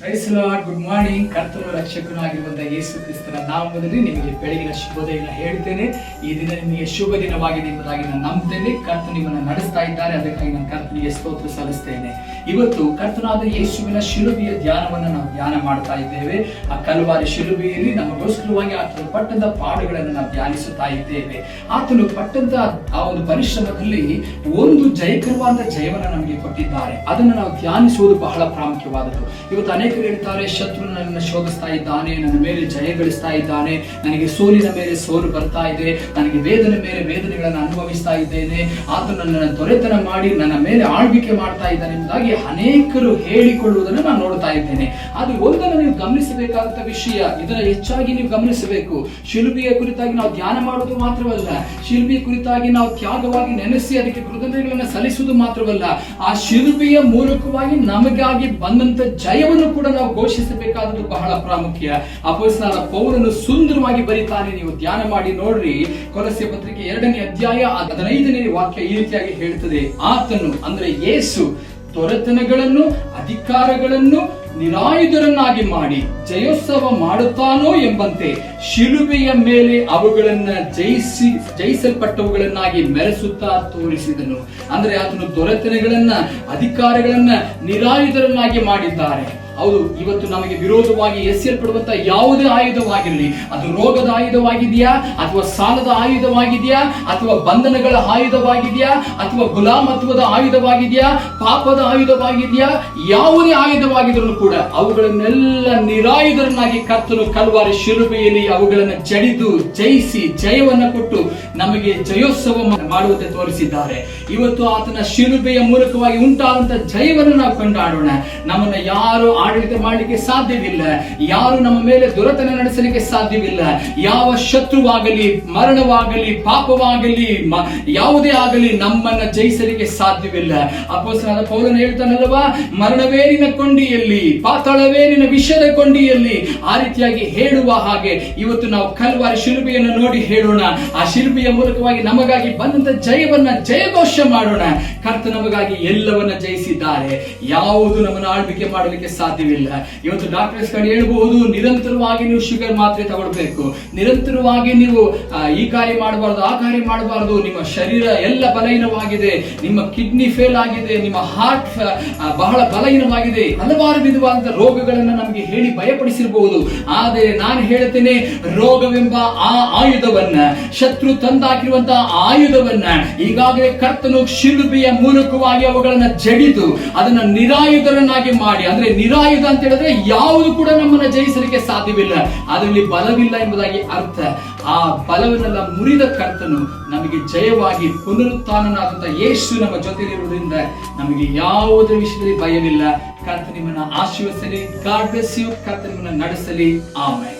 Good morning ಕರ್ತನ ರಕ್ಷಕನಾಗಿರುವಂತಹ ಯೇಸು ಕ್ರಿಸ್ತನ ನಾಮದಲ್ಲಿ ನಿಮಗೆ ಬೆಳಗಿನ ಶುಭೋದಯನ ಹೇಳ್ತೇನೆ ಈ ದಿನ ನಿಮಗೆ ಶುಭ ದಿನವಾಗಿದೆ ಎಂಬುದಾಗಿ ನಾನು ನಂಬ್ತೇನೆ ಕರ್ತ ನಿಮ್ಮನ್ನು ನಡೆಸ್ತಾ ಇದ್ದಾರೆ. ಅದಕ್ಕಾಗಿ ನಾನು ಕರ್ತನಿಗೆ ಸ್ತೋತ್ರ ಸಲ್ಲಿಸ್ತೇನೆ ಇವತ್ತು ಕರ್ತನಾದ ಯೇಸುವಿನ ಶಿಲುಬೆಯ ಧ್ಯಾನವನ್ನು ನಾವು ಧ್ಯಾನ ಮಾಡ್ತಾ ಇದ್ದೇವೆ. ಆ ಕಲುವಾರಿ ಶಿಲುಬಿಯಲ್ಲಿ ನಮಗೋಸ್ಕರವಾಗಿ ಆತನು ಪಟ್ಟದ ಪಾಡುಗಳನ್ನು ನಾವು ಧ್ಯಾನಿಸುತ್ತಾ ಇದ್ದೇವೆ. ಆತನು ಪಟ್ಟದ ಆ ಒಂದು ಪರಿಶ್ರಮದಲ್ಲಿ ಒಂದು ಜಯಕರವಾದ ಜಯವನ್ನು ನಮಗೆ ಕೊಟ್ಟಿದ್ದಾರೆ. ಅದನ್ನು ನಾವು ಧ್ಯಾನಿಸುವುದು ಬಹಳ ಪ್ರಾಮುಖ್ಯವಾದದ್ದು. ಇವತ್ತು ಅನೇಕರು ಹೇಳ್ತಾರೆ, ಶತ್ರು ನನ್ನ ಶೋಧಿಸ್ತಾ ಇದ್ದಾನೆ, ನನ್ನ ಮೇಲೆ ಜಯ ಗಳಿಸ್ತಾ ಇದ್ದಾನೆ, ನನಗೆ ಸೋಲಿನ ಮೇಲೆ ಸೋಲು ಬರ್ತಾ ಇದೆ, ನನಗೆ ವೇದನೆ ಮೇಲೆ ವೇದನೆಗಳನ್ನು ಅನುಭವಿಸ್ತಾ ಇದ್ದೇನೆ ಆತ ನನ್ನನ್ನು ದೊರೆತನ ಮಾಡಿ ನನ್ನ ಮೇಲೆ ಆಳ್ವಿಕೆ ಮಾಡ್ತಾ ಇದ್ದಾನೆ ಎಂಬುದಾಗಿ ಅನೇಕರು ಹೇಳಿಕೊಳ್ಳುವುದನ್ನು ನಾನು ನೋಡ್ತಾ ಇದ್ದೇನೆ. ಅದು ಒಂದನ್ನು ನೀವು ಗಮನಿಸಬೇಕಾದಂತ ವಿಷಯ, ಇದನ್ನ ಹೆಚ್ಚಾಗಿ ನೀವು ಗಮನಿಸಬೇಕು. ಶಿಲ್ಪಿಯ ಕುರಿತಾಗಿ ನಾವು ಧ್ಯಾನ ಮಾಡುವುದು ಮಾತ್ರವಲ್ಲ ಶಿಲ್ಪಿಯ ಕುರಿತಾಗಿ ನಾವು ತ್ಯಾಗವಾಗಿ ನೆನೆಸಿ ಅದಕ್ಕೆ ಕೃತಜ್ಞತೆಗಳನ್ನು ಸಲ್ಲಿಸುವುದು ಮಾತ್ರವಲ್ಲ, ಆ ಶಿಲ್ಪಿಯ ಮೂಲಕವಾಗಿ ನಮಗಾಗಿ ಬಂದಂತ ಜಯವನ್ನು ಕೂಡ ನಾವು ಘೋಷಿಸಬೇಕಾದದ್ದು ಬಹಳ ಪ್ರಾಮುಖ್ಯ. ಅಪೋಸ್ತಲ ಪೌರನು ಸುಂದರವಾಗಿ ಬರೀತಾನೆ. ನೀವು ಧ್ಯಾನ ಮಾಡಿ ನೋಡ್ರಿ. ಕೊಲಸ್ಯ ಪತ್ರಿಕೆ ಎರಡನೇ ಅಧ್ಯಾಯ ಹದಿನೈದನೇ ವಾಕ್ಯ ಈ ರೀತಿಯಾಗಿ ಹೇಳ್ತದೆ. ಆತನು ಅಂದ್ರೆ ಯೇಸು ತೊರೆತನಗಳನ್ನು, ಅಧಿಕಾರಗಳನ್ನು ನಿರಾಯುಧರನ್ನಾಗಿ ಮಾಡಿ ಜಯೋತ್ಸವ ಮಾಡುತ್ತಾನೋ ಎಂಬಂತೆ ಶಿಲುಬೆಯ ಮೇಲೆ ಅವುಗಳನ್ನ ಜಯಿಸಿ, ಜಯಿಸಲ್ಪಟ್ಟವುಗಳನ್ನಾಗಿ ಮೆರೆಸುತ್ತಾ ತೋರಿಸಿದನು. ಅಂದ್ರೆ ಆತನು ದೊರೆತನೆಗಳನ್ನ, ಅಧಿಕಾರಗಳನ್ನ ನಿರಾಯುಧರನ್ನಾಗಿ ಮಾಡಿದ್ದಾರೆ. ಹೌದು, ಇವತ್ತು ನಮಗೆ ವಿರೋಧವಾಗಿ ಎಸೆಯಲ್ಪಡುವಂತ ಯಾವುದೇ ಆಯುಧವಾಗಿರಲಿ. ಅದು ರೋಗದ ಆಯುಧವಾಗಿದೆಯಾ, ಅಥವಾ ಸಾಲದ ಆಯುಧವಾಗಿದೆಯಾ, ಅಥವಾ ಬಂಧನಗಳ ಆಯುಧವಾಗಿದೆಯಾ, ಅಥವಾ ಗುಲಾಮತ್ವದ ಆಯುಧವಾಗಿದೆಯಾ, ಪಾಪದ ಆಯುಧವಾಗಿದೆಯಾ, ಯಾವುದೇ ಆಯುಧವಾಗಿದ್ರೂ ಕೂಡ ಅವುಗಳನ್ನೆಲ್ಲ ನಿರಾಯುಧರನ್ನಾಗಿ ಕತ್ತಲು ಕಲ್ವಾರಿ ಶಿರುಬೆಯಲ್ಲಿ ಅವುಗಳನ್ನು ಜಡಿದು ಜಯಿಸಿ ಜಯವನ್ನು ಕೊಟ್ಟು ನಮಗೆ ಜಯೋತ್ಸವ ಮಾಡುವಂತೆ ತೋರಿಸಿದ್ದಾರೆ. ಇವತ್ತು ಆತನ ಶಿರುಬೆಯ ಮೂಲಕವಾಗಿ ಉಂಟಾದಂತ ಜಯವನ್ನು ನಾವು ಕೊಂಡಾಡೋಣ. ನಮ್ಮನ್ನ ಯಾರು ಆಡಳಿತ ಮಾಡಲಿಕ್ಕೆ ಸಾಧ್ಯವಿಲ್ಲ. ಯಾರು ನಮ್ಮ ಮೇಲೆ ದುರತನ ನಡೆಸಲಿಕ್ಕೆ ಸಾಧ್ಯವಿಲ್ಲ. ಯಾವ ಶತ್ರುವಾಗಲಿ, ಮರಣವಾಗಲಿ, ಪಾಪವಾಗಲಿ ಯಾವುದೇ ಆಗಲಿ ನಮ್ಮನ್ನ ಜಯಿಸಲಿಕ್ಕೆ ಸಾಧ್ಯವಿಲ್ಲ. ಅಪ್ಪಸನಾದ ಪೌರನ ಹೇಳ್ತಾನಲ್ವಾ ಮರಣವೇ ನಿನ್ನ ಕೊಂಡಿಯಲ್ಲಿ ಪಾತಾಳವೇ ನಿನ್ನ ವಿಷದ ಕೊಂಡಿಯಲ್ಲಿ. ಆ ರೀತಿಯಾಗಿ ಹೇಳುವ ಹಾಗೆ ಇವತ್ತು ನಾವು ಕಲ್ವಾರಿ ಶಿಲ್ಪಿಯನ್ನು ನೋಡಿ ಹೇಳೋಣ. ಆ ಶಿಲ್ಪಿಯ ಮೂಲಕವಾಗಿ ನಮಗಾಗಿ ಬಂದಂತ ಜಯವನ್ನ ಜಯಘೋಷ ಮಾಡೋಣ. ಕರ್ತ ನಮಗಾಗಿ ಎಲ್ಲವನ್ನ ಜಯಿಸಿದ್ದಾರೆ. ಯಾವುದು ನಮ್ಮನ್ನು ಆಳ್ವಿಕೆ ಮಾಡಲಿಕ್ಕೆ ಸಾಧ್ಯವಿಲ್ಲ. ಇವತ್ತು ಡಾಕ್ಟರ್ಸ್ ಕಡೆ ಹೇಳ್ಬಹುದು, ನಿರಂತರವಾಗಿ ನೀವು ಶುಗರ್ ಮಾತ್ರೆ ತಗೊಳ್ಬೇಕು. ನಿರಂತರವಾಗಿ ನೀವು ಈ ಕಾರ್ಯ ಮಾಡಬಾರದು, ಆ ಕಾರ್ಯ ಮಾಡಬಾರದು. ನಿಮ್ಮ ಶರೀರ ಎಲ್ಲ ಬಲಹೀನವಾಗಿದೆ. ನಿಮ್ಮ ಕಿಡ್ನಿ ಫೇಲ್ ಆಗಿದೆ. ನಿಮ್ಮ ಹಾರ್ಟ್ ಬಹಳ ಬಲಹೀನವಾಗಿದೆ. ಹಲವಾರು ವಿಧವಾದ ರೋಗಗಳನ್ನು ನಮಗೆ ಹೇಳಿ ಭಯಪಡಿಸಿರಬಹುದು ಆದರೆ ನಾನು ಹೇಳ್ತೇನೆ, ರೋಗವೆಂಬ ಆ ಆಯುಧವನ್ನ, ಶತ್ರು ತಂದಾಕಿರುವಂತಹ ಆಯುಧವನ್ನ ಈಗಾಗಲೇ ಕರ್ತನು ಶಿಲುಬೆಯ ಮೂಲಕವಾಗಿ ಅವುಗಳನ್ನ ಜಡಿದು ಅದನ್ನ ನಿರಾಯುಧರನ್ನಾಗಿ ಮಾಡಿ, ಅಂದ್ರೆ ನಿರಾಯುಧ ಅಂತ ಹೇಳಿದ್ರೆ ಯಾವುದು ಕೂಡ ನಮ್ಮನ್ನ ಜಯಿಸಲಿಕ್ಕೆ ಸಾಧ್ಯವಿಲ್ಲ. ಅದರಲ್ಲಿ ಬಲವಿಲ್ಲ ಎಂಬುದಾಗಿ ಅರ್ಥ. ಆ ಬಲವನ್ನೆಲ್ಲ ಮುರಿದ ಕರ್ತನು ನಮಗೆ ಜಯವಾಗಿ ಪುನರುತ್ಥಾನನಾದಂತಹ ಯೇಸು ನಮ್ಮ ಜೊತೆಲಿರುವುದರಿಂದ ನಮಗೆ ಯಾವುದೇ ವಿಷಯದಲ್ಲಿ ಭಯವಿಲ್ಲ. ಕರ್ತ ನಿಮ್ಮನ್ನ ಆಶೀರ್ವದಿಸಲಿ. ಗಾಡ್ ಬ್ಲೆಸ್ ಯು ಕರ್ತನ ನಡೆಸಲಿ. ಆಮೇಲೆ